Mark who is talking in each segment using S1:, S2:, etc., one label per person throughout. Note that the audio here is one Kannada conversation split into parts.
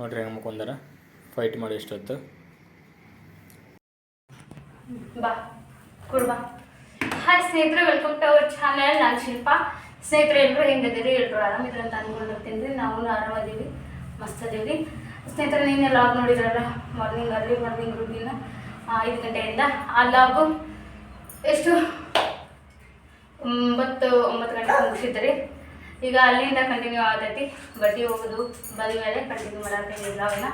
S1: ನೋಡ್ರಿ ಹೆಂಗೆ ಮುಕೊಂಡಾರ ಫೈಟ್ ಮಾಡಿ ಎಷ್ಟೊತ್ತು?
S2: ಬಾ ಹಾಯ್ ಸ್ನೇಹಿತರೆ ವೆಲ್ಕಮ್ ಟು ಅವರ್ ಚಾನಲ್ ನಾನು ಶಿಲ್ಪ. ಸ್ನೇಹಿತರೆ ಎಲ್ಲರೂ ಹೆಂಗದಿರಿ ಎಲ್ಲರೂ ಆರಾಮಿದ್ರೆ ಅಂತ ಅನ್ಕೊಂಡಿರ್ತೀನಿ ರೀ. ನಾವು ಆರಾಮದೀವಿ, ಮಸ್ತ್ ಅದೀವಿ. ಸ್ನೇಹಿತರೆ, ನೀನು ಲಾಗ್ ನೋಡಿದ್ರಲ್ಲ ಮಾರ್ನಿಂಗ್ ಅರ್ಲಿ ಮಾರ್ನಿಂಗ್ ರೂಟೀನ್ ಐದು ಗಂಟೆಯಿಂದ ಆ ಲಾಗು ಎಷ್ಟು? ಒಂಬತ್ತು ಒಂಬತ್ತು ಗಂಟೆಗೆ ಮುಗಿಸಿದ್ರಿ ಈಗ ಅಲ್ಲಿಂದ ಕಂಟಿನ್ಯೂ ಆಗತೈತಿ ಬಡ್ಡಿ ಹೋಗೋದು ಬಂದ ಮೇಲೆ ಕಂಟಿನ್ಯೂ ಮಾಡತ್ತೀನಿ ಲಾಭನ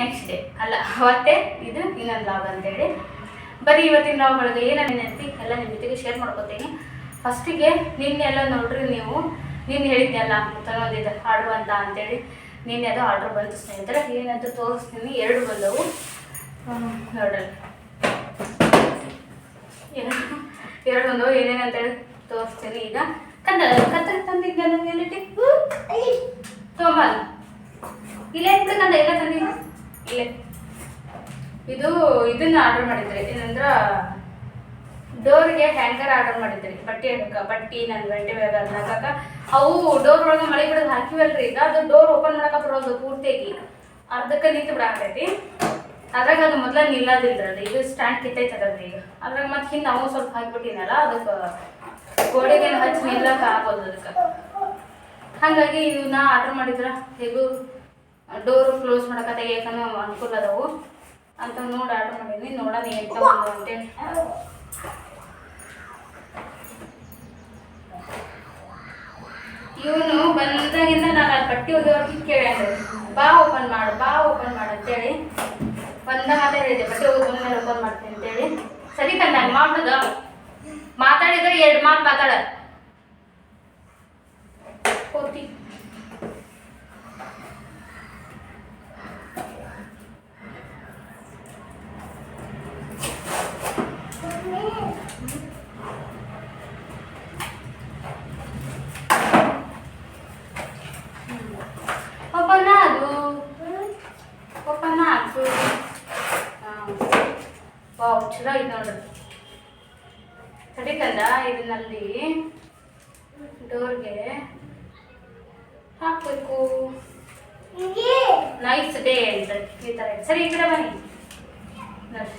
S2: ನೆಕ್ಸ್ಟ್ ಡೇ ಅಲ್ಲ, ಅವತ್ತೇ ಇದು ಇನ್ನೊಂದು ಲಾಗ್ ಅಂತೇಳಿ ಬರೀ ಇವತ್ತಿನ ಲಾಗ್ ಒಳಗೆ ಏನೇನು ನೆನಪಿ ಎಲ್ಲ ನಿಮ್ಮ ಜೊತೆಗೆ ಶೇರ್ ಮಾಡ್ಕೊತೀನಿ. ಫಸ್ಟಿಗೆ ನಿನ್ನೆ ಎಲ್ಲ ನೋಡ್ರಿ ನೀವು ನಿನ್ನೆ ಹೇಳಿದ್ನಲ್ಲ ತಗೊಂಡಿದ್ದ ಆರ್ಡ್ರ್ ಅಂತ ಅಂತೇಳಿ. ನಿನ್ನೆ ಅದು ಆರ್ಡ್ರ್ ಬಂತು ಸ್ನೇಹಿತರೆ ಏನಂತ ತೋರಿಸ್ತೀನಿ. ಎರಡು ಬಂದವು. ನೋಡ್ರಿ. ಎರಡು ಎರಡು ಬಂದವು. ಏನೇನಂತೇಳಿ ತೋರಿಸ್ತೀನಿ ಈಗ. ಕನ್ನಡ ಕತ್ತರಿ ತಂದಿದ್ದೆಲ್ಲ ಎಲ್ಲಿಟ್ಟಿ ತೊಂಬ ಇಲ್ಲೇ ಅಂತ ನಾನು ಎಲ್ಲ ತಂದಿಲ್ಲ ಇಲ್ಲೇ. ಇದು ಇದನ್ನ ಆರ್ಡರ್ ಮಾಡಿದ್ರಿ ಏನಂದ್ರ ಡೋರ್ಗೆ ಹ್ಯಾಂಗರ್ ಆರ್ಡರ್ ಮಾಡಿದ್ರಿ ಬಟ್ಟೆ ಹಾಕ ಬಟ್ಟಿ ನನ್ನ ಗಂಟೆ ಬ್ಯಾಗ್ ಅದನ್ನ ಹಾಕಕ್ಕ ಅವು ಡೋರ್ ಒಳಗೆ ಮಳೆ ಬಿಡೋದು ಹಾಕಿವಲ್ರಿ ಈಗ ಅದು ಡೋರ್ ಓಪನ್ ಮಾಡಕ ಬರೋದು ಪೂರ್ತಿಯಾಗಿ ಅರ್ಧಕ್ಕೆ ನಿಂತು ಬಿಡಾಕೈತಿ ಅದ್ರಾಗ ಅದು ಮೊದ್ಲ ನಿಲ್ಲದಿಲ್ರಿ ಅದು. ಇದು ಸ್ಟ್ಯಾಂಡ್ ಕಿತ್ತೈತೆ ಅದ್ರದ್ದು ಈಗ. ಅದ್ರಾಗ ಮತ್ತೆ ಹಿಂದೆ ನಾವು ಸ್ವಲ್ಪ ಹಾಕಿಬಿಟ್ಟಿನಲ್ಲ ಅದಕ್ಕೆ ಗೋಡೆಗೆ ಹಚ್ಚಿ ನಿಲ್ಲಕ್ಕೆ ಆಗೋದು ಅದಕ್ಕೆ. ಹಾಗಾಗಿ ಇವನ್ನ ಆರ್ಡರ್ ಮಾಡಿದ್ರ, ಹೇಗೂ? ಡೋರ್ ಕ್ಲೋಸ್ ಮಾಡಕ ತೆಗಿಯಕನು ಅನುಕೂಲ ಅದಾವು. ಅಂತ ನೋಡಿ ಆರ್ಡರ್ ಮಾಡಿದ್ವಿ ನೋಡೋಣ ತಗೊಂಡು ಅಂತೇಳಿ. ಇವನು ಬಂದಾಗಿಂದ ನಾನು ಅಲ್ಲಿ ಬಟ್ಟೆ ಒಗೆಯೋರ್ಗೆ ಅಂದ್ರೆ ಬಾ ಓಪನ್ ಮಾಡು, ಬಾ ಓಪನ್ ಮಾಡು ಅಂತೇಳಿ. ಬಂದ ಮಾತಾಡಿದೆ ಬಟ್ಟೆ ಒಗೆದು ಬಂದ್ಮೇಲೆ ಓಪನ್ ಮಾಡ್ತೀನಿ ಅಂತೇಳಿ. ಸರಿ ಕಣ್ಣ ಮಾಡುದ ಮಾತಾಡಿದ್ರೆ ಎರಡು ಮಾತು ಮಾತಾಡ. ಕೋತಿ. ಓಪನ್ ಅದು. ಓಪನ್ ಸರಿಕಂದ ಡೋರ್ಗೆ ಹಾಕ್ಬೇಕು. ನೈಸ್ ಡೇ ಅಂತ ಈ ಥರ ಸರಿ ಈ ಕಡೆ ಬನ್ನಿ. ನೋಡಿ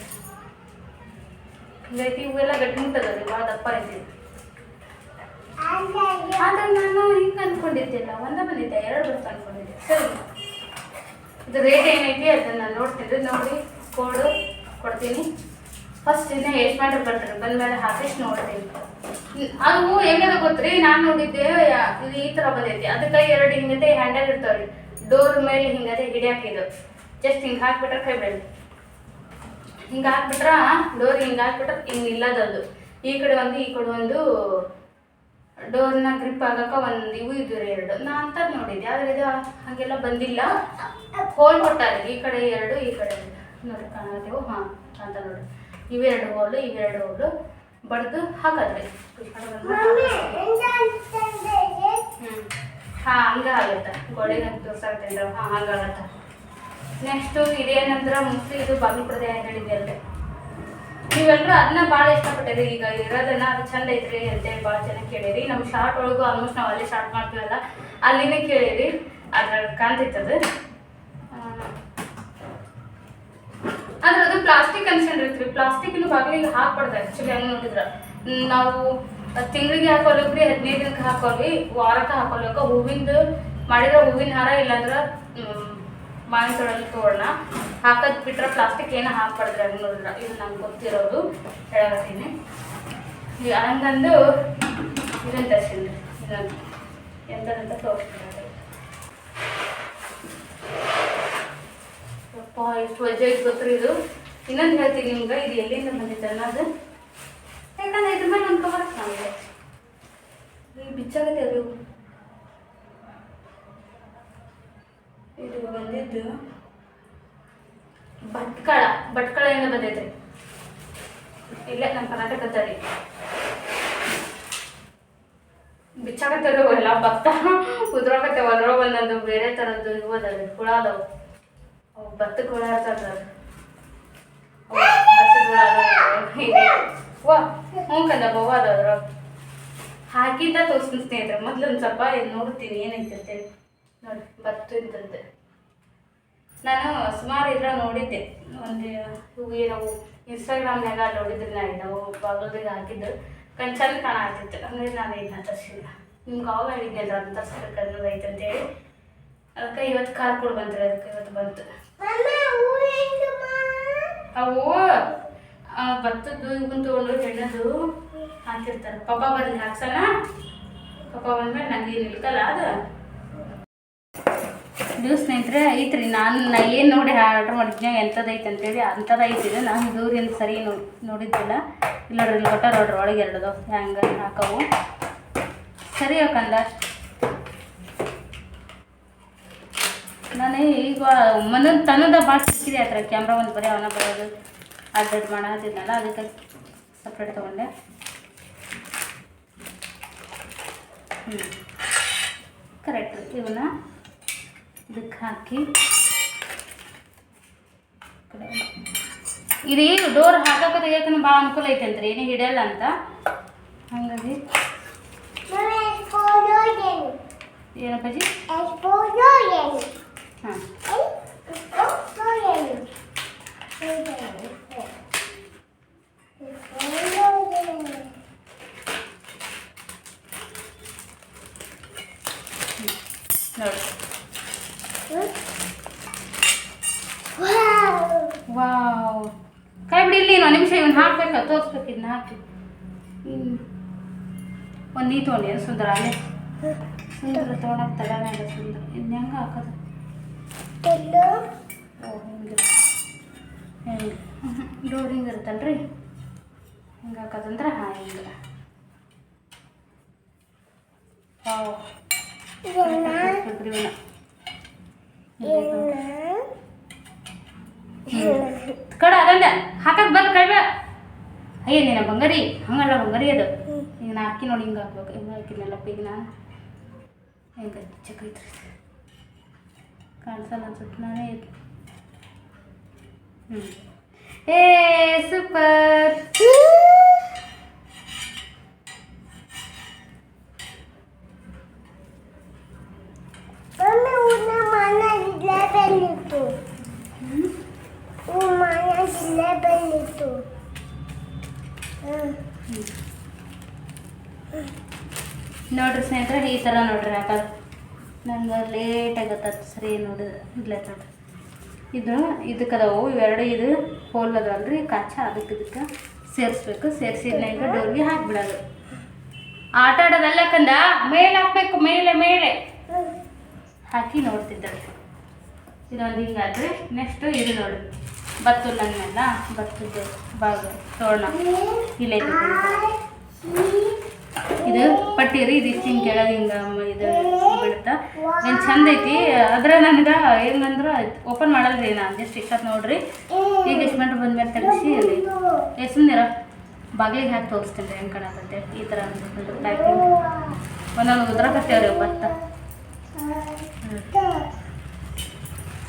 S2: ಹಿಂಗೈತಿ ಇವೆಲ್ಲ ಗಟ್ಟಿ ಮುಟ್ಟದವ್ರಿ ಭಾಳ ದಪ್ಪ ಐತಿ ಆದ್ರೆ ನಾನು ಹಿಂಗೆ ಅನ್ಕೊಂಡಿದ್ದಿಲ್ಲ ಒಂದೇ ಬಂದಿದ್ದೆ ಎರಡು ಬರ್ತಾ ಅನ್ಕೊಂಡಿದ್ದೆ ಸರಿ. ಇದು ರೇಟ್ ಏನೈತಿ ಅದನ್ನ ನಾನು ನೋಡ್ತೀನಿ ನೋಡಿ ಕೋಡು ಕೊಡ್ತೀನಿ. ಫಸ್ಟ್ ಇನ್ನ ಎಷ್ಟು ಮಾಡ್ರಿ ಬರ್ತಾರೆ ಬಂದ್ಮೇಲೆ ಹಾಕಿಸಿ ನೋಡ್ತೀನಿ ಅದು ಹೆಂಗದ ಗೊತ್ತ್ರಿ? ನಾನು ನೋಡಿದ್ದೆ ಇದು ಈ ಥರ ಬಂದೈತಿ. ಅದಕ್ಕೆ ಎರಡು ಹಿಂಗತೆ ಹ್ಯಾಂಡಲ್ ಇರ್ತಾವ್ರಿ ಡೋರ್ ಮೇಲೆ ಹಿಂಗತೆ ಹಿಡಿಯಾಕಿದ್ದು ಜಸ್ಟ್ ಹಿಂಗೆ ಹಾಕ್ಬಿಟ್ರೆ ಕೈ ಬಿಡಿ ಹಿಂಗೆ ಹಾಕ್ಬಿಟ್ರ ಡೋರ್ ಹಿಂಗೆ ಹಾಕ್ಬಿಟ್ರೆ ಹಿಂಗೆ ನಿಲ್ಲದದು ಈ ಕಡೆ ಒಂದು, ಈ ಕಡೆ ಒಂದು ಡೋರ್ನ ಗ್ರಿಪ್ ಆಗಕ್ಕ ಒಂದು ಇವು ಇದ್ದು ಎರಡು. ನಾ ಅಂತ ನೋಡಿದ್ದೆ, ಆದ್ರೆ ಇದು ಹಾಗೆಲ್ಲ ಬಂದಿಲ್ಲ. ಹೋಲ್ ಕೊಟ್ಟಾರೆ, ಈ ಕಡೆ ಎರಡು, ಈ ಕಡೆ ನೋಡ್ರಿ ನೋಡಿ ಕಾಣತ್ತೇವು ಹಾಂ ಅಂತ ನೋಡಿ ಇವೆರಡು ಹೋಲು ಇವೆರಡು ಹೋಲು ಬಡ್ದು ಹ್ಞೂ ಹಾಂ ಹಂಗೆ ಆಗುತ್ತೆ. ಗೋಡೆಗೆ ತೋರ್ಸಾಕ್ತೇನೆ ಹಾಂ ಹಂಗಾಗತ್ತೆ ನೆಕ್ಸ್ಟು ಇದೇನಂದ್ರೆ ಮುಸ್ಲಿ ಇದು ಬಾಗಿಲು ಪ್ರದೇಶ ಅಂತ ಹೇಳಿದ್ದೆ ನೀವೆಲ್ಲರೂ ಅದನ್ನ ಭಾಳ ಇಷ್ಟಪಟ್ಟಿರಿ. ಈಗ ಇರೋದನ್ನ ಅದು ಚಂದ ಐತ್ರಿ ಅಂತೇಳಿ ಭಾಳ ಜನ ಕೇಳಿರಿ ನಮ್ಮ ಶಾರ್ಟ್ ಒಳಗೂ ಆಲ್ಮೋಸ್ಟ್ ನಾವು ಅಲ್ಲೇ ಸ್ಟಾರ್ಟ್ ಮಾಡ್ತೀವಲ್ಲ ಅಲ್ಲಿನೇ ಕೇಳಿರಿ. ಅದ್ರಾಗ ಕಾಣ್ತೈತದು ಆದ್ರೆ ಅದು ಪ್ಲಾಸ್ಟಿಕ್ ಅನ್ಸ್ಕೊಂಡಿರ್ತೀವಿ ಪ್ಲಾಸ್ಟಿಕ್ ಬಾಗಿಲಿಗೆ ಹಾಕ್ಬಾರ್ದು ಆ್ಯಕ್ಚುಲಿ ಹಂಗೆ ನೋಡಿದ್ರೆ. ನಾವು ತಿಂಗಳಿಗೆ ಹಾಕೋಲ್ರಿ ಹದಿನೈದು ದಿನಕ್ಕೆ ಹಾಕೋಲ್ವಿ ವಾರಕ್ಕೆ ಹಾಕೋಲ್ಕ ಹೂವಿಂದು ಮಾಡಿದ್ರೆ ಹೂವಿನ ಹಾರ ಇಲ್ಲಾಂದ್ರೆ ಮಾವಿನ ತೊಡಲ್ಲಿ ತೋರಣ. ಹಾಕೋದ್ ಬಿಟ್ರೆ ಪ್ಲಾಸ್ಟಿಕ್ ಏನು ಹಾಕ್ಬಾರ್ದ್ರಿ ಹಂಗೆ ನೋಡಿದ್ರೆ. ಇದು ನಂಗೆ ಗೊತ್ತಿರೋದು. ಹೇಳಿ ಈಗ ಹಂಗಂದು ಇದನ್ನ ತರ್ಸಿದ್ರಿ ಇದನ್ನು ಎಂತದಂತ ತೋರಿಸ್ಬಿಡ್ರಿ ಎಷ್ಟು ವಜೆ ಐತೆ ಇದು. ಇನ್ನೊಂದು ಹೇಳ್ತೀನಿ ನಿಮ್ಗೆ, ಇದು ಎಲ್ಲಿಂದ ಬಂದಿತ್ತು ಅನ್ನೋದು. ಯಾಕಂದ್ರೆ ಇದ್ರ ಮೇಲೆ ಒಂದು ಕವರ್ ನಮಗೆ ಈ ಬಿಚ್ಚಾಗತ್ತೆ ಅದು. ಇದು ಬಂದಿದ್ದು ಭಟ್ಕಳ. ಭಟ್ಕಳಿಂದ ಬಂದೈತೆ? ಇಲ್ಲೇ ನಮ್ಮ ಕರ್ನಾಟಕದಲ್ಲಿ ಅದು. ಎಲ್ಲ ಭತ್ತ. ಉದ್ರಾಕತ್ತೇವೆ ಅದ್ರೊಳಗೆ ಒಂದೊಂದು ಬೇರೆ ಥರದ್ದು ಇವು ಹುಳ ಅದಾವು. ಭತ್ತಕ್ಕೆ ಹ್ಞೂ ಹಾಕಿದ್ದ ತೋರಿಸ್ತೀನಿ ಸ್ನೇಹಿತರೆ, ಮೊದ್ಲು ಒಂದು ಸ್ವಲ್ಪ ನೋಡ್ತೀನಿ, ಏನೈತೆ ನೋಡಿ ಭತ್ತ ಇದ್ದಂತೆ. ನಾನು ಸುಮಾರು ಇದ್ರ ನೋಡಿದ್ದೆ. ಒಂದು ಇವು ಏನವು ಇನ್ಸ್ಟಾಗ್ರಾಮ್ನಾಗ ನೋಡಿದ್ರೆ ನಾ ನಾವು ಬಾಗಲ್ದಾಗ ಹಾಕಿದ್ದು. ಕಣ್, ಚಂದ ಕಾಣತ್ತಿತ್ತು ಅಂದ್ರೆ ನಾನು ಇದನ್ನ ತರಿಸಿಲ್ಲ. ನಿಮ್ಗೆ ಅವಾಗ ಹೇಳಿದ್ದೆ ಅದನ್ನ ತರಿಸ್ಬೇಕು ಅನ್ನೋದು ಐತೆ ಅಂತೇಳಿ ಅದಕ್ಕೆ ಇವತ್ತು ಕಾರ್ ಕೊಡು ಅದಕ್ಕೆ ಇವತ್ತು ಬಂತು. ಅವು ಭತ್ತದ್ದು ಇವನ್ ತೊಗೊಂಡು ಹೆಣ್ಣದು ಹಾಕಿರ್ತಾರೆ. ಪಪ್ಪ ಬರ್ಲಿ ಹಾಕ್ಸಣ? ಪಪ್ಪ ಬಂದ್ಮೇಲೆ ನಂಗೆ ಏನು ಇಲ್ಕಲ್ಲ ಅದು. ಇದು ಸ್ನೇಹಿತರೆ, ಐತ್ರಿ, ನಾನು ನಾ ಏನು ನೋಡಿ ಆರ್ಡ್ರ್ ಮಾಡಿದ್ನ ಎಂಥದೈತೆ ಅಂತೇಳಿ ಅಂಥದ್ದು ಐತಿ ಇದು. ನಾನು ದೂರಿಂದ ಸರಿ ನೋಡಿ ನೋಡಿದ್ದಿಲ್ಲ. ಇಲ್ಲ ನೋಡ್ರಿ ಇಲ್ಲಿ ಕೊಟ್ಟಾರ ನೋಡ್ರಿ ಒಳಗೆ ಎರಡದು. ಹ್ಯಾಂಗ ಹಾಕವು. ಸರಿ ಯಾಕಂದ ನಾನು ಈಗ ಮನದ ತನ್ನದ ಭಾಳ ಸಿಕ್ಕಿದೆ ಆ ಥರ ಕ್ಯಾಮ್ರಾ ಒಂದು ಬರೀ ಅವನ ಬರೋದು. ಅಡ್ಡಾಡ್ ಮಾಡೋದಿದ್ನಲ್ಲ ಅದಕ್ಕೆ ಸಪ್ರೇಟ್ ತೊಗೊಂಡೆ. ಹ್ಞೂ ಕರೆಕ್ಟ್ ಇವನ್ನ ಇದಕ್ಕೆ ಹಾಕಿ. ಇದು ಡೋರ್ ಹಾಕಕ್ಕೆ ತೆಗಿಯೋಕೆ ಭಾಳ ಅನುಕೂಲ ಐತಂತ್ರಿ ಏನೇ ಹಿಡಿಯಲ್ಲ ಅಂತ. ಹಂಗಾಗಿ. ಏನಪ್ಪಾಜಿ? ಹಾಂ ವಾವ್. ಕೈ ಬಿಡಿ, ಇಲ್ಲಿ ಇವನ್ನ ಹಾಕ್ಬೇಕು? ತೋರಿಸ್ಬೇಕು ಇದನ್ನ ಹಾಕಿ. ಒಂದು ನೀ ತೊಗೊಂಡಿ ಸುಂದರ? ಅಲ್ಲೇ. ಸುಂದರ ತೊಗೊಳಕ್ಕೆ ತಡನೇ ಸುಂದರ. ಇನ್ನು ಹೆಂಗೆ ಹಾಕೋದು? ಓ ಹಿಂಗೆ. ಹೆಂಗೆ ಡೋರ್ ಹಿಂಗೆ ಇರುತ್ತಲ್ರಿ? ಹಿಂಗೆ ಹಾಕೋದಂದ್ರೆ ಹಾಂ ಹಿಂಗೆ. ಕಡ ಅದಂದ. ಹಾಕಕ್ ಬರ್ ಕಳ್ಬ ಅಯ್ಯ ನೀನ ಬಂಗಾರಿ. ಹಂಗಲ್ಲ ಬಂಗಾರಿ ಅದು. ಈಗ ನಾ ಹಾಕಿ ನೋಡಿ ಹಿಂಗೆ ಹಾಕ್ಬೇಕು. ಹಿಂಗೆ ಹಾಕಿದ್ನಲ್ಲಪ್ಪ ಈಗ ನಾನು. ಹೆಂಗೆ ಚಕೈತ್ರಿ ಕಾಣಿಸಲ್ಲ ಅನ್ಸುತ್ತೆ ನಾನೇ ಇದು ಹ್ಞೂ ಏ ಸೂಪರ್ ನೋಡ್ರಿ ಸ್ನೇಹಿತರೆ ಈ ಥರ ನೋಡ್ರಿ ಹಾಕೋದು ನಂಗೆ ಲೇಟಾಗಿ ಗೊತ್ತಾಗ್ತದೆ ಸರಿ ನೋಡು ಇಲ್ಲ ನೋಡ್ರಿ ಇದು ಇದಕ್ಕೆ ಅದಾವು ಇವೆರಡು ಇದು ಹೋಲ್ ಅದಾವಲ್ರಿ, ಕಾಚ ಅದಕ್ಕೆ ಇದಕ್ಕೆ ಸೇರಿಸ್ಬೇಕು. ಸೇರಿಸಿದ್ನಾಗ ಡೋರ್ಗೆ ಹಾಕ್ಬಿಡೋದು. ಆಟ ಆಡೋದಲ್ಲ ಕಂದ? ಮೇಲೆ ಹಾಕ್ಬೇಕು, ಮೇಲೆ ಮೇಲೆ. ಹಾಕಿ ನೋಡ್ತಿದ್ದಾರೆ ಇದೊಂದು ಹಿಂಗಾದ್ರೆ ನೆಕ್ಸ್ಟು ಇದು ನೋಡಿ. ಬತ್ತು ನನ್ನೆಲ್ಲ ಬತ್ತದ್ದು ಬಾಗ ತೋರಣ. ಇಲ್ಲೈತೆ ಇದು ಪಟ್ಟಿ ರೀ ಇದು ಇಷ್ಟಿನ ಹಿಂಗೆ ಕೆಳಗೆ ಹಿಂಗೆ ಇದು ಬೀಳುತ್ತಾ? ಏನು ಚಂದ ಐತಿ. ಅದ್ರ ನನಗೆ ಏನಂದ್ರೆ ಓಪನ್ ಮಾಡಲ್ರಿ ನಾನು ಜಸ್ಟ್ ಇಷ್ಟೊತ್ತು ನೋಡ್ರಿ. ಈಗ ಎಷ್ಟು ಗಂಟೆ ಬಂದ್ಮೇಲೆ ತೆಗಿಸಿ ಅಲ್ಲಿ. ಎಷ್ಟು ನೀರ ಬಾಗಿಲಿಗೆ ಹಾಕಿ ತೋರಿಸ್ತೀನಿ ರೀ ಹೆಂಗೆ ಕಾಣತೈತೆ ಈ ಥರ ಪ್ಯಾಕಿಂಗ್ ಒಂದೊಂದು ಉದ್ರಾಕತ್ತೇವ್ರಿ ಭತ್ತ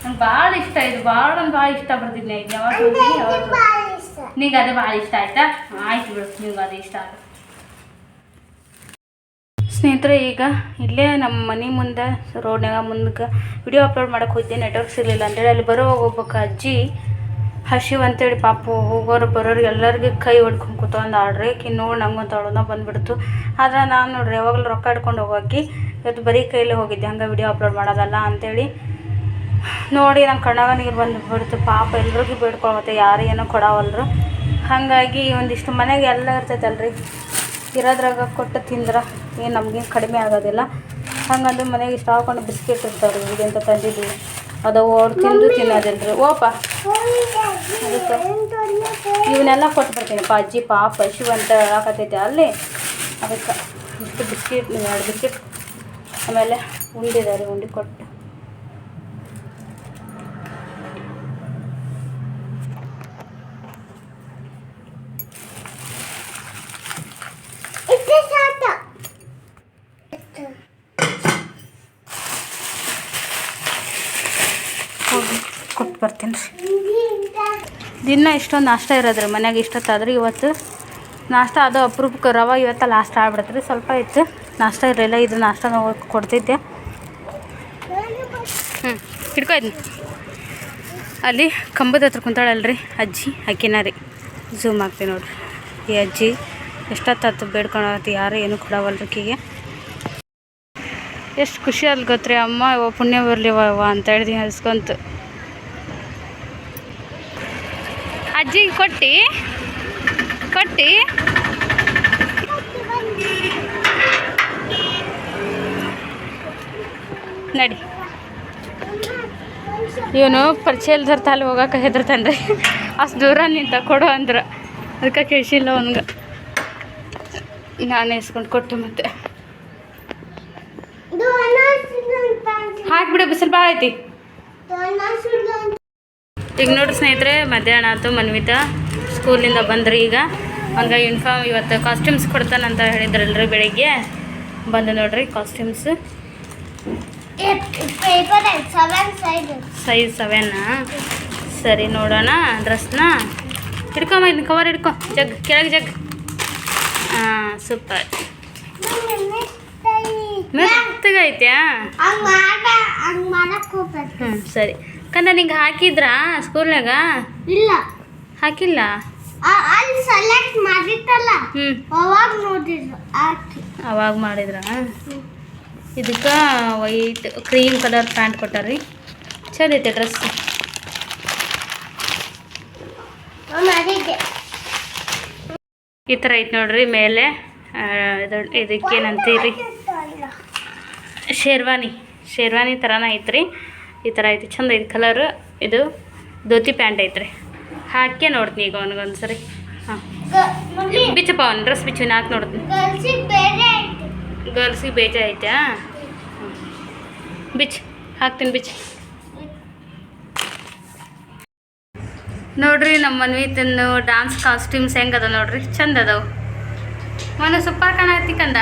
S2: ನಂಗೆ ಭಾಳ ಇಷ್ಟ ಇದು ಭಾಳ ನಂಗೆ ಭಾಳ ಇಷ್ಟ ಬರ್ತಿದ್ನಿ ಯಾವಾಗ ಯಾವಾಗ ನಿಂಗೆ ಅದೇ ಭಾಳ ಇಷ್ಟ ಆಯ್ತಾ? ಆಯ್ತು ಬಿಡು. ನಿಂಗೆ ಅದೇ ಇಷ್ಟ ಆಗುತ್ತೆ. ಸ್ನೇಹಿತರೆ, ಈಗ ಇಲ್ಲೇ ನಮ್ಮ ಮನೆ ಮುಂದೆ ರೋಡ್ನಾಗ ಮುಂದಕ್ಕೆ ವಿಡಿಯೋ ಅಪ್ಲೋಡ್ ಮಾಡಕ್ಕೆ ಹೋಗಿದ್ದೆ ನೆಟ್ವರ್ಕ್ ಸಿಗಲಿಲ್ಲ ಅಂತೇಳಿ ಅಲ್ಲಿ ಬರೋವಾಗ ಹೋಗ್ಬೇಕು ಅಜ್ಜಿ ಹಸಿವು ಅಂತೇಳಿ ಪಾಪ, ಹೋಗೋರು, ಬರೋರು ಎಲ್ಲರಿಗೆ ಕೈ ಹೊಡ್ಕೊಂಡು ಕೂತ್ಕೊಂಡು ಆಡ್ರಿ. ಕಿ ನೋಡಿ ನಂಗೊಂದು ಅಳೋನ ಬಂದ್ಬಿಡ್ತು. ಆದ್ರೆ ನಾನು ನೋಡ್ರಿ, ಯಾವಾಗಲೂ ರೊಕ್ಕ ಹಿಡ್ಕೊಂಡು ಹೋಗೋಕೆ ಇವತ್ತು ಬರೀ ಕೈಲೇ ಹೋಗಿದ್ದೆ. ಹಂಗೆ ವಿಡಿಯೋ ಅಪ್ಲೋಡ್ ಮಾಡೋದಲ್ಲ ಅಂತೇಳಿ. ನೋಡಿ ನಂಗೆ ಕಣ್ಣಾಗ ನೀರು ಬಂದು ಬಿಡ್ತು ಪಾಪ ಎಲ್ರಿಗೂ ಬೇಡ್ಕೊಳತ್ತೆ, ಯಾರು ಏನೋ ಕೊಡವಲ್ರು. ಹಾಗಾಗಿ ಒಂದಿಷ್ಟು ಮನೆಗೆ ಎಲ್ಲ ಇರ್ತೈತಲ್ರಿ. ಇರೋದ್ರಾಗ ಕೊಟ್ಟು ತಿಂದ್ರೆ ಏನು ನಮಗೇನು ಕಡಿಮೆ ಆಗೋದಿಲ್ಲ. ಹಂಗಂದ್ರೆ ಮನೆಗೆ ಇಷ್ಟ ಹಾಕೊಂಡು ಬಿಸ್ಕೆಟ್ ಇರ್ತಾವ್ರಿ ರೀ ಅಂತ ತಂದಿದ್ವಿ ಅದು ಅವ್ರು ತಿಂದು ತಿನ್ನೋದಿಲ್ಲ ರೀ ಓಪ. ಅದಕ್ಕೆ ಇವನ್ನೆಲ್ಲ ಕೊಟ್ಟು ಬರ್ತೀನಿ ಪಾ ಅಜ್ಜಿ ಪಾಪ ಶಿವ ಅಂತ ಹೇಳಕತ್ತೈತೆ ಅಲ್ಲಿ. ಅದಕ್ಕೆ ಇಷ್ಟು ಬಿಸ್ಕೆಟ್ ಎರಡು ಬಿಸ್ಕೆಟ್ ಆಮೇಲೆ ಉಂಡಿದ್ದಾರೆ ಉಂಡಿ ಕೊಟ್ಟು ಹೋಗಿ ಕೊಟ್ಟು ಬರ್ತೀನಿ ರೀ ದಿನ ಇಷ್ಟೊಂದು ನಾಷ್ಟ ಇರೋದ್ರಿ ಮನ್ಯಾಗ ಇಷ್ಟೊತ್ತಾದ್ರೆ ಇವತ್ತು ನಾಷ್ಟ ಅದು ಅಪರೂಪಕ್ಕೆ ರವೆ ಇವತ್ತು ಲಾಸ್ಟ್ ಆಗ್ಬಿಡತ್ತೆ ರೀ ಸ್ವಲ್ಪ ಇತ್ತು. ನಾಷ್ಟ ಇರಲಿಲ್ಲ ಇದು ನಾಷ್ಟ ಕೊಡ್ತಿದ್ದೆ. ಹ್ಞೂ ಹಿಡ್ಕೊ ಅಲ್ಲಿ ಕಂಬದ ಹತ್ರ ಕುಂತಾಳಲ್ರಿ ಅಜ್ಜಿ ಆಕಿನ ರೀ. ಝೂಮ್ ಆಗ್ತೀವಿ ನೋಡ್ರಿ. ಈ ಅಜ್ಜಿ ಎಷ್ಟೊತ್ತು ಬೇಡ್ಕೊಳತ್ತೆ ಯಾರು ಏನು ಕೊಡವಲ್ರಿ ಆಕಿಗೆ ಎಷ್ಟು ಖುಷಿ ಅಲ್ಲಿ ಗೊತ್ತ್ರಿ ಅಮ್ಮ ಇವ ಪುಣ್ಯ ಬರಲಿ ಅವ್ವ ಅಂತ ಹೇಳಿದ್ವಿ ಹಸ್ಕೊಂತ. ಅಜ್ಜಿಗೆ ಕೊಟ್ಟು? ಕೊಟ್ಟು? ನಡಿ. ಇವನು ಪರಿಚಯ ಇಲ್ದರ್ತ ಅಲ್ಲಿ ಹೋಗಕ್ಕೆ ಹೆದರ್ತಾನೆ ರೀ ಅಷ್ಟು ದೂರ ನಿಂತ ಕೊಡು ಅಂದ್ರೆ. ಅದಕ್ಕೆ ಕೇಳಿಸಿಲ್ಲ ಅವನ್ಗೆ. ನಾನು ಇಸ್ಕೊಂಡು ಕೊಟ್ಟು ಮತ್ತೆ. ಹಾಕ್ಬಿಡು, ಬಿಸಿಲು ಭಾಳ ಐತಿ. ಈಗ ನೋಡ್ರಿ ಸ್ನೇಹಿತರೆ ಮಧ್ಯಾಹ್ನ ಆಯ್ತು ಮನ್ವಿತಾ ಸ್ಕೂಲಿಂದ ಬಂದ್ರಿ ಈಗ. ಹಂಗೆ ಯೂನಿಫಾರ್ಮ್ ಇವತ್ತು ಕಾಸ್ಟ್ಯೂಮ್ಸ್ ಕೊಡ್ತಾನಂತ ಹೇಳಿದ್ರಲ್ರಿ ಬೆಳಿಗ್ಗೆ. ಬಂದು ನೋಡ್ರಿ ಕಾಸ್ಟ್ಯೂಮ್ಸ್. ಸೈಜ್ ಸೆವೆನ್ನಾ ಸರಿ ನೋಡೋಣ ಡ್ರೆಸ್ನ ಹಿಡ್ಕೊಂಬ ಇದನ್ನ ಕವರ್ ಹಿಡ್ಕೊ. ಜಗ್ ಕೆಳಗೆ ಜಗ್. ಹಾಂ ಸೂಪರ್ ಮೆತ್ತಗೈತ್ಯಾ? ಹ್ಞೂ ಸರಿ. ಕಂದ ನಿಂಗೆ ಹಾಕಿದ್ರಾ ಸ್ಕೂಲ್ನಾಗ
S3: ಇಲ್ಲ.
S2: ಹಾಕಿಲ್ಲ?
S3: ಅಲ್ಲಿ ಸೆಲೆಕ್ಟ್ ಮಾಡಿತ್ತಲ್ಲ
S2: ಹ್ಞೂ
S3: ಅವಾಗ ನೋಡಿದ್ರು ಹಾಕಿ.
S2: ಅವಾಗ ಮಾಡಿದ್ರ? ಇದಕ್ಕೆ ವೈಟ್ ಕ್ರೀಮ್ ಕಲರ್ ಪ್ಯಾಂಟ್ ಕೊಟ್ಟಾರ್ರಿ ಚಂದ ಐತೆ ಡ್ರೆಸ್ ಈ ಥರ ಐತೆ ನೋಡ್ರಿ ಮೇಲೆ. ಇದು ಇದಕ್ಕೇನಂತೀರಿ? ಶೇರ್ವಾನಿ. ಶೇರ್ವಾನಿ ಥರನೇ ಐತ್ರಿ. ಈ ಥರ ಐತಿ. ಚಂದ ಐತಿ ಕಲರ್ ಇದು ಧೋತಿ ಪ್ಯಾಂಟ್ ಐತ್ರಿ. ಹಾಕೇ ನೋಡ್ತೀನಿ ಈಗ ಅವನಿಗೊಂದು ಸರಿ ಹಾಂ ಬಿಚ್ಚಪ್ಪ ಅವ್ನು ಡ್ರೆಸ್ ಬಿಚ್ಚು ಹಾಕಿ ನೋಡ್ತೀನಿ.
S3: ಗರ್ಲ್ಸಿಗೆ
S2: ಬೇಜ ಐತಾ. ಬಿಚ್ ಹಾಕ್ತೀನಿ ಬಿಚ್ ನೋಡ್ರಿ ನಮ್ಮ ಮನ್ವಿತನ್ನು ಡ್ಯಾನ್ಸ್ ಕಾಸ್ಟ್ಯೂಮ್ಸ್ ಹೆಂಗೆ ಅದ ನೋಡ್ರಿ? ಚಂದ ಅದಾವು. ಮನೆ ಸೂಪರ್ ಕಾಣತಿ ಕಂದ.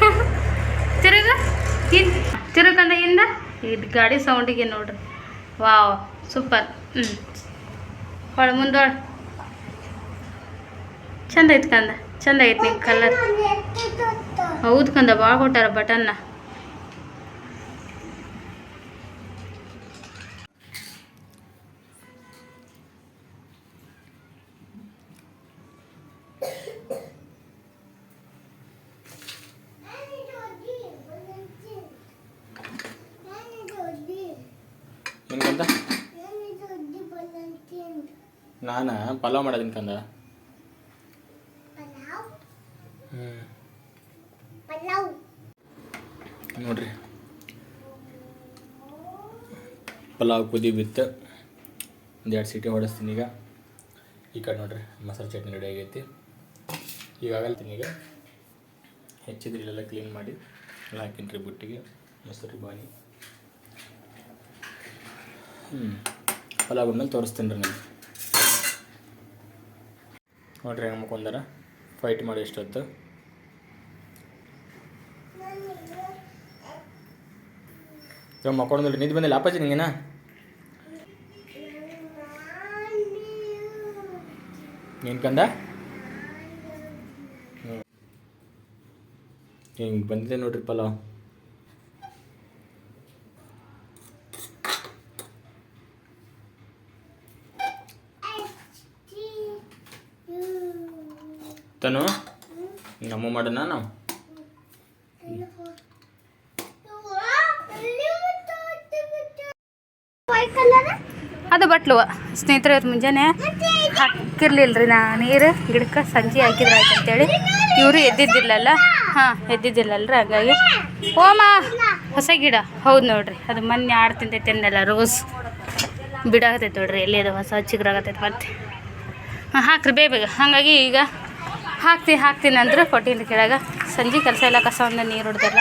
S2: ತಿರುಗ. ತಿರುಗಂದ ಹಿಂದ. ಇದು ಗಾಡಿ ಸೌಂಡಿಗೆ ನೋಡ್ರಿ. Wow, super. ಹ್ಞೂ ಹೊಳ ಮುಂದೊಳ ಚಂದ ಐತೆ ಕಂದ. ಚಂದ ಐತೆ ನಿಮ್ಮ ಕಲರ್. ಹೌದು ಕಂದ ಭಾಳ ಕೊಟ್ಟಾರ ಬಟನ್ನ.
S1: ಪಲಾವ್ ಮಾಡೋದಿನ ಕಂದ? ಹ್ಞೂ ನೋಡ್ರಿ. ಪಲಾವ್ ಕುದಿ ಬಿತ್ತು. ಒಂದೆರಡು ಸೀಟಿ ಹೊಡಿಸ್ತೀನಿ ಈಗ. ಈ ಕಡೆ ನೋಡ್ರಿ ಮೊಸರು ಚಟ್ನಿ ರೆಡಿ ಆಗೈತಿ. ಈಗ ಆಗಲ್ತೀನಿ ಈಗ. ಹೆಚ್ಚಿದ್ರಿ ಇಲ್ಲೆಲ್ಲ ಕ್ಲೀನ್ ಮಾಡಿ. ಎಲ್ಲ ಹಾಕಿನ್ರಿ ಬುಟ್ಟಿಗೆ. ಮೊಸರು ಬಾಯಿ. ಹ್ಞೂ ಪಲಾವ್ ಬಂದ್ಮೇಲೆ ತೋರಿಸ್ತೀನಿ ರೀ ನಾನು ನೋಡ್ರಿ ಹೆಂಗೆ ಮುಕೊಂಡಾರ ಫೈಟ್ ಮಾಡಿ ಎಷ್ಟೊತ್ತು. ಇವಾಗ ರೀ ನಿಂತು ಬಂದಿಲ್ಲ ಅಪ್ಪಾಜಿ ನಿಂಗೇನ. ನೀನು ಕಂದ. ಹಿಂಗೆ ಬಂದಿದೆ ನೋಡ್ರಿ ಪಲಾವ್ ತನು ನಮ್ಮ ಮಾಡೋಣ ನಾವು?
S2: ಅದು ಬಟ್ಲು. ಸ್ನೇಹಿತರೆ, ಇವತ್ತು ಮುಂಜಾನೆ ಹಾಕಿರ್ಲಿಲ್ಲ ರೀ ನಾ ನೀರು. ಗಿಡಕ್ಕೆ ಸಂಜೆ ಹಾಕಿದ್ರೆ ಆಯ್ತು ಅಂತೇಳಿ. ಇವರು ಎದ್ದಿದ್ದಿಲ್ಲಲ್ಲ? ಹಾಂ, ಎದ್ದಿದ್ದಿಲ್ಲಲ್ರಿ ಹಾಗಾಗಿ. ಓಮ, ಹೊಸ ಗಿಡ. ಹೌದು ನೋಡ್ರಿ, ಅದು ಮೊನ್ನೆ ಆಡು ತಿಂತೈತೆ ಅಂದಲ್ಲ ರೋಸ್. ಬಿಡಾಗತ್ತೈತೆ ನೋಡ್ರಿ ಎಲ್ಲಿ ಅದು ಹೊಸ ಚಿಗುರಾಗತೈತೆ ಮತ್ತೆ. ಹಾಂ, ಹಾಕ್ರಿ ಬೇಗ. ಹಾಗಾಗಿ ಈಗ ಹಾಕ್ತೀನಿ ಹಾಕ್ತೀನಿ ಅಂದ್ರೆ ಕೊಟ್ಟಿನ ಕೆಳಗೆ. ಸಂಜೆ ಕೆಲಸ ಎಲ್ಲ ಕಸ ಒಂದು ನೀರು ಹೊಡೆದಲ್ಲ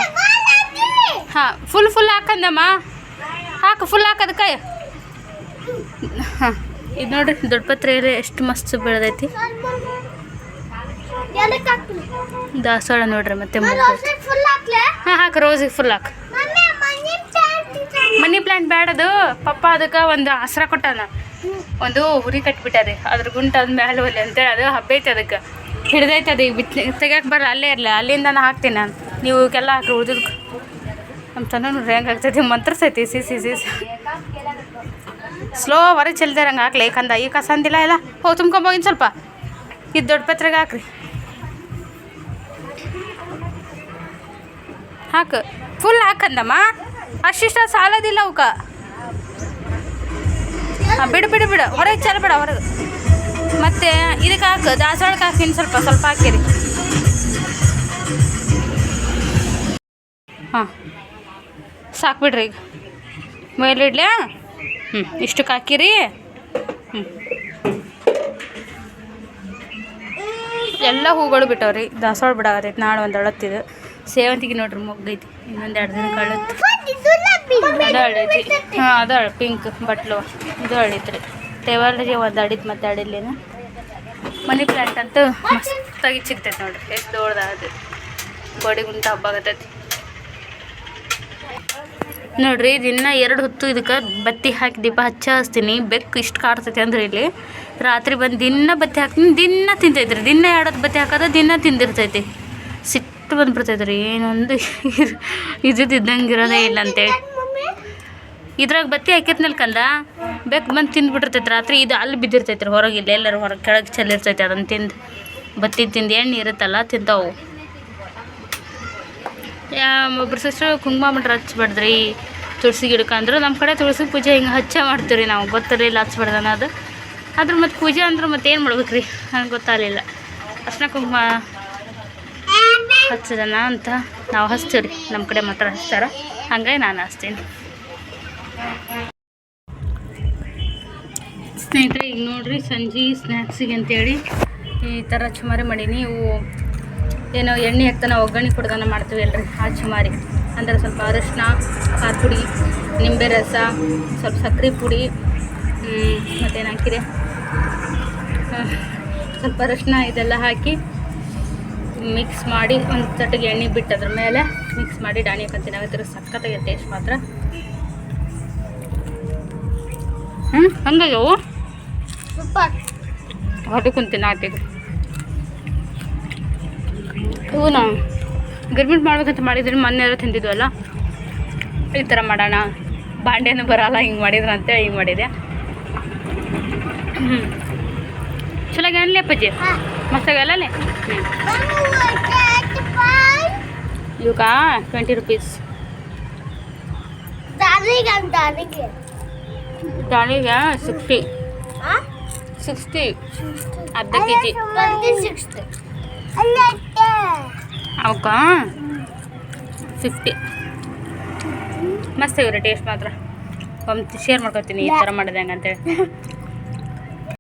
S2: ಹಾಂ ಫುಲ್ ಫುಲ್ ಹಾಕಂದಮ್ಮ. ಹಾಕು ಫುಲ್ ಹಾಕೋದಕ್ಕೆ ಹಾಂ ಇದು ನೋಡ್ರಿ ದೊಡ್ಡ ಪತ್ರೆಯಲ್ಲಿ ಎಲೆ ಎಷ್ಟು ಮಸ್ತ್ ಬೆಳೆದೈತಿ. ದಾಸವಾಳ ನೋಡ್ರಿ ಮತ್ತೆ ಹಾಂ ಹಾಕು ರೋಸಿಗೆ ಫುಲ್ ಹಾಕು.
S3: ಮನಿ
S2: ಪ್ಲ್ಯಾಂಟ್ ಬೇಡದು ಪಪ್ಪ ಅದಕ್ಕೆ ಒಂದು ಆಸರ ಕೊಟ್ಟಾನ. ಒಂದು ಹುರಿ ಕಟ್ಬಿಟ್ಟಾರೆ. ಅದ್ರ ಗುಂಟ ಅದ್ ಮ್ಯಾಲೆ ಒಲೆ ಅಂತೇಳಿ ಅದು ಹಬ್ಬೈತೆ ಅದಕ್ಕೆ. ಹಿಡ್ದೈತೆ ಅದು ಈಗ ತೆಗಿಯಕ್ಕೆ ಬರಲ್ಲ, ಅಲ್ಲೇ ಇರಲಿ ಅಲ್ಲಿಂದ ನಾನು ಹಾಕ್ತೀನಿ ನಾನು ನೀವು ಇವಕ್ಕೆಲ್ಲ ಹಾಕಿ ಉಳಿದಕ್ಕೆ ನಮ್ಮ ತನ ನೋಡ್ರಿ ಹೆಂಗೆ ಆಗ್ತೈತಿ ಮಂತ್ರಸೈತಿ ಸಿ ಸಿ ಸಿ ಸ್ಲೋ ಹೊರಗೆ ಚೆಲ್ದಿರಂಗೆ ಹಾಕ್ಲಿ ಕಂದ, ಈ ಕಸಂದಿಲ್ಲ ಎಲ್ಲ? ಹೋಗಿ ತುಂಬ್ಕೊಂಬೋಗಿನ ಸ್ವಲ್ಪ. ಇದು ದೊಡ್ಡ ಪತ್ರೆಗೆ ಹಾಕ್ರಿ. ಹಾಕು. ಫುಲ್ ಹಾಕಂದಮ್ಮ? ಅಷ್ಟಿಷ್ಟ ಸಾಲೋದಿಲ್ಲ ಅವಕ್ಕ ಹಾಂ, ಬಿಡು ಬಿಡು ಬಿಡು. ಹೊರಗೆ ಚೆಲ್ಬೇಡ ಹೊರಗೆ. ಮತ್ತೆ ಇದಕ್ಕೆ ಹಾಕು ದಾಸವಾಳಕ್ಕೆ ಹಾಕಿ ಇನ್ನು ಸ್ವಲ್ಪ ಸ್ವಲ್ಪ ಹಾಕಿರಿ. ಹಾಂ. ಸಾಕ್ಬಿಡ್ರಿ ಈಗ. ಮೇಲೆ ಇಡ್ಲ್ಯಾ ಹ್ಞೂ ಇಷ್ಟಕ್ಕೆ ಹಾಕಿರಿ. ಹ್ಞೂ ಎಲ್ಲ ಹೂಗಳು ಬಿಟ್ಟವ್ರಿ. ದಾಸವಾಳ ಬಿಡಾಗತ್ತೈತೆ ನಾಳೆ ಒಂದು ಅಳತ್ತಿದೆ ಸೇವಂತಿಗೆ ನೋಡ್ರಿ ಮೊಗ್ಗೈತಿ. ಇನ್ನೊಂದು ಎರಡು ದಿನ ಕಳತ್ತು ಅದು ಅಳೈತಿ ಹಾಂ ಅದು ಅಳ ಪಿಂಕ್ ಬಟ್ಲು. ಇದು ಅಳಿತ್ರಿ. ಅಡಿತ್ ಮತ್ತೆ ಅಡಿಲೇನು ಮನಿ ಪ್ಲ್ಯಾಂಟ್ ಅಂತೂ ಮಸ್ತಾಗಿ ಸಿಗ್ತೈತೆ ನೋಡ್ರಿ. ಎಷ್ಟು ದೊಡ್ಡದಾದ. ಗೋಡಿ ಗುಂಟ ಹಬ್ಬ ಆಗತೈತಿ. ನೋಡ್ರಿ, ದಿನ ಎರಡು ಹೊತ್ತು ಇದಕ್ಕೆ ಬತ್ತಿ ಹಾಕಿ ದೀಪ ಹಚ್ಚ ಹಚ್ತೀನಿ ಬೆಕ್ಕು ಇಷ್ಟು ಕಾಡ್ತೈತಿ ಅಂದ್ರೆ ಇಲ್ಲಿ. ರಾತ್ರಿ ಬಂದು ದಿನ ಬತ್ತಿ ಹಾಕ್ತೀನಿ. ದಿನ ತಿಂತೈತ್ರಿ ದಿನ ಎರಡೊತ್ತು ಬತ್ತಿ ಹಾಕೋದು ದಿನ ತಿಂದಿರ್ತೈತಿ. ಸಿಟ್ಟು ಬಂದ್ಬಿಡ್ತೈತೆ ರೀ. ಏನೊಂದು ಇದ್ದಂಗೆ ಇರೋದೇ ಇಲ್ಲ ಅಂತೇಳಿ. ಇದ್ರಾಗ ಬತ್ತಿ ಹಾಕಿತ್ನಲ್ಕಂದ ಕಂದ? ಬೆಕ್ಕು ಬಂದು ತಿಂದ್ಬಿಟ್ಟಿರ್ತೈತೆ ರಾತ್ರಿ, ಇದು ಅಲ್ಲಿ ಬಿದ್ದಿರ್ತೈತೆ ರೀ, ಹೊರಗೆ ಇಲ್ಲ ಎಲ್ಲರೂ ಹೊರಗೆ ಕೆಳಗೆ ಚೆಲ್ಲಿರ್ತೈತೆ ಅದನ್ನು ತಿಂದು. ಬತ್ತಿ ತಿಂದು ಎಣ್ಣೆ ಇರುತ್ತಲ್ಲ ತಿಂತಾವು ಒಬ್ರು ಸಿಸ್ಟರ್ ಕುಂಕುಮ ಮಟ್ರ ಹಚ್ಬಾರ್ದ್ರಿ ತುಳಸಿ ಗಿಡಕ್ಕೆ ಅಂದ್ರೆ. ನಮ್ಮ ಕಡೆ ತುಳಸಿ ಪೂಜೆ ಹಿಂಗೆ ಹಚ್ಚ ಮಾಡ್ತೀವಿ ರೀ ನಾವು ಗೊತ್ತಿರಲಿಲ್ಲ ಹಚ್ಬಾರ್ದು ಅದು. ಆದ್ರೆ ಮತ್ತು ಪೂಜೆ ಅಂದ್ರೆ ಮತ್ತೆ ಏನು ಮಾಡ್ಬೇಕು ರೀ ನನಗೆ ಗೊತ್ತಾಗಲಿಲ್ಲ. ಅರ್ಶಿನ ಕುಂಕುಮ ಹಚ್ಚದನ ಅಂತ ನಾವು ಹಚ್ತೀವಿ ರೀ ನಮ್ಮ ಕಡೆ ಮಾತ್ರ ಹಚ್ತಾರೆ. ಹಂಗಾಗಿ ನಾನು ಹಚ್ತೀನಿ. ಸ್ನೇಹಿತರೆ, ಈಗ ನೋಡ್ರಿ ಸಂಜೆ ಸ್ನ್ಯಾಕ್ಸಿಗೆ ಅಂತೇಳಿ ಈ ಥರ ಚುಮಾರಿ ಮಾಡೀನಿ. ಇವು ಏನೋ ಎಣ್ಣೆ ಹಾಕ್ತಾನೆ, ಒಗ್ಗರಣೆ ಕುಡ್ದಾನ ಮಾಡ್ತೀವಿ ಅಲ್ರಿ, ಆ ಚುಮಾರಿ. ಅಂದರೆ ಸ್ವಲ್ಪ ಅರಶಿನ ಖಾರ ಪುಡಿ, ನಿಂಬೆ ರಸ, ಸ್ವಲ್ಪ ಸಕ್ಕರೆ ಪುಡಿ ಮತ್ತೇನು ಹಾಕಿದೆ? ಸ್ವಲ್ಪ ಅರಶಿನ ಇದೆಲ್ಲ ಹಾಕಿ ಮಿಕ್ಸ್ ಮಾಡಿ ಒಂದು ತಟ್ಟಿಗೆ ಎಣ್ಣೆ ಬಿಟ್ಟು ಅದ್ರ ಮೇಲೆ ಮಿಕ್ಸ್ ಮಾಡಿ ಡಾಣಿ ಹಾಕೊಂತೀನಿ ಆಗತ್ತಿರ ಸಖತ್ತಾಗಿ ಟೇಸ್ಟ್ ಮಾತ್ರ. ಹ್ಞೂ ಹಂಗಾಗ್ಯವು
S3: ಸೂಪರ್.
S2: ಹೊಟ್ಟೆ ಕುಂತೀನಿ ನಾ ಇವನು ಗಿರ್ಮಿಟ್ ಮಾಡ್ಬೇಕಂತ ಮಾಡಿದ್ರೆ ಮೊನ್ನೆ ಎಲ್ಲ ತಿಂದಿದ್ವಲ್ಲ? ಈ ಥರ ಮಾಡೋಣ. ಬಾಂಡೆನೂ ಬರಲ್ಲ ಹಿಂಗೆ ಮಾಡಿದ್ರು ಅಂತೇಳಿ ಹಿಂಗೆ ಮಾಡಿದೆ. ಹ್ಞೂ ಚಲೋ ಅಲ್ಲೇ ಅಪ್ಪಾಜಿ ಮಸ್ತಾಗಲ್ಲ ಹ್ಞೂ ಇವಾಗ ಟ್ವೆಂಟಿ ರುಪೀಸ್ ದಾಳಿಗೆ ಸಿಕ್ಸ್ಟಿ ಸಿಕ್ಸ್ಟಿ. ಅರ್ಧ ಕೆ ಜಿ ಅವಕ್ಕ? ಫಿಫ್ಟಿ ಮಸ್ತ್ ಇವ್ರೆ ಟೇಸ್ಟ್ ಮಾತ್ರ. ಒಂದು ಶೇರ್ ಮಾಡ್ಕೊತೀನಿ ಈ ಥರ ಮಾಡಿದಂಗೆ ಹಂಗಂತೇಳಿ.